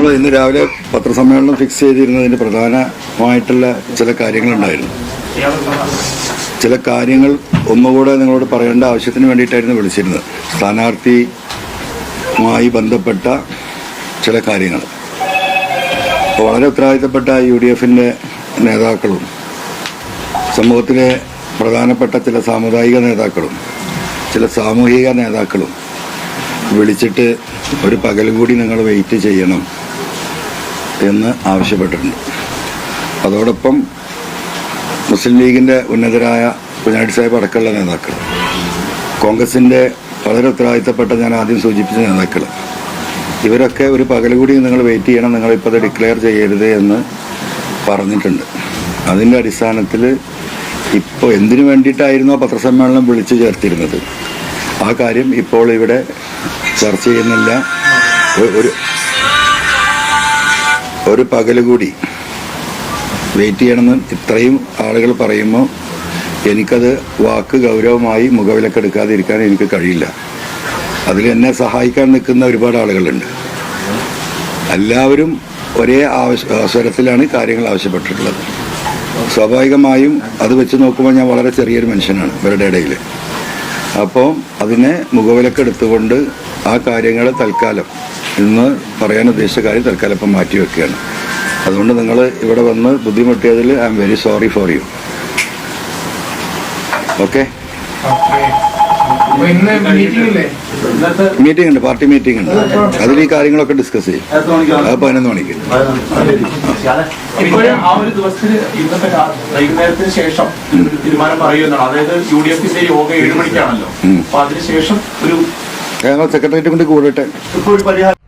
നമ്മൾ ഇന്ന് രാവിലെ പത്രസമ്മേളനം ഫിക്സ് ചെയ്തിരുന്നതിന് പ്രധാനമായിട്ടുള്ള ചില കാര്യങ്ങളുണ്ടായിരുന്നു. ചില കാര്യങ്ങൾ ഒന്നുകൂടെ നിങ്ങളോട് പറയേണ്ട ആവശ്യത്തിന് വേണ്ടിയിട്ടായിരുന്നു വിളിച്ചിരുന്നത്. സ്ഥാനാർത്ഥിയുമായി ബന്ധപ്പെട്ട ചില കാര്യങ്ങൾ. വളരെ ഉത്തരവാദിത്തപ്പെട്ട യു ഡി എഫിന്റെ നേതാക്കളും സമൂഹത്തിലെ പ്രധാനപ്പെട്ട ചില സാമുദായിക നേതാക്കളും ചില സാമൂഹിക നേതാക്കളും വിളിച്ചിട്ട് ഒരു പകലും കൂടി നിങ്ങൾ വെയിറ്റ് ചെയ്യണം. എന്ന് ആവശ്യപ്പെട്ടിട്ടുണ്ട്. അതോടൊപ്പം മുസ്ലിം ലീഗിന്റെ ഉന്നതരായ കുഞ്ഞാടി സാഹിബ് അടക്കമുള്ള നേതാക്കൾ കോൺഗ്രസിന്റെ വളരെ ഉത്തരവാദിത്തപ്പെട്ട ഞാൻ ആദ്യം സൂചിപ്പിച്ച നേതാക്കൾ ഇവരൊക്കെ ഒരു പകലുകൂടി കൂടി നിങ്ങൾ വെയിറ്റ് ചെയ്യണം നിങ്ങളിപ്പോൾ അത് ഡിക്ലെയർ ചെയ്യരുത് എന്ന് പറഞ്ഞിട്ടുണ്ട്. അതിന്റെ അടിസ്ഥാനത്തിൽ ഇപ്പോൾ എന്തിനു വേണ്ടിയിട്ടായിരുന്നോ പത്രസമ്മേളനം വിളിച്ചു ചേർത്തിരുന്നത്? ആ കാര്യം ഇപ്പോൾ ഇവിടെ ചർച്ച ചെയ്യുന്നില്ല. ഒരു ഒരു പകൽ കൂടി വെയിറ്റ് ചെയ്യണമെന്ന് ഇത്രയും ആളുകൾ പറയുമ്പോൾ എനിക്കത് വാക്ക് ഗൗരവമായി മുഖവിലക്കെടുക്കാതെ ഇരിക്കാൻ എനിക്ക് കഴിയില്ല. അതിൽ എന്നെ സഹായിക്കാൻ നിൽക്കുന്ന ഒരുപാട് ആളുകളുണ്ട്. എല്ലാവരും ഒരേ അവസരത്തിലാണ് കാര്യങ്ങൾ ആവശ്യപ്പെട്ടിട്ടുള്ളത്. സ്വാഭാവികമായും അത് വെച്ച് നോക്കുമ്പോൾ ഞാൻ വളരെ ചെറിയൊരു മനുഷ്യനാണ് ഇവരുടെ ഇടയിൽ. അപ്പോൾ അതിനെ മുഖവിലക്കെടുത്തുകൊണ്ട് ആ കാര്യങ്ങൾ തൽക്കാലം ഇന്ന് പറയാൻ ഉദ്ദേശിച്ച കാര്യം തൽക്കാലം ഇപ്പം മാറ്റി വെക്കുകയാണ്. അതുകൊണ്ട് നിങ്ങൾ ഇവിടെ വന്ന് ബുദ്ധിമുട്ടിയതിൽ I M very sorry for you. Okay? Meeting ഉണ്ട് പാർട്ടി മീറ്റിംഗ് ഉണ്ട്. അതിൽ ഈ കാര്യങ്ങളൊക്കെ ഡിസ്കസ് ചെയ്യും. അത് പതിനൊന്ന് മണിക്ക്. വൈകുന്നേരത്തിന് ശേഷം തീരുമാനം പറയുന്നതാണ് അതായത് യു ഡി എഫ് യോഗ ഏഴ് മണിക്കാണല്ലോ. അപ്പൊ അതിനുശേഷം ഒരു ഞങ്ങൾ സെക്രട്ടേറിയറ്റ് കൊണ്ട് പരിഹാരം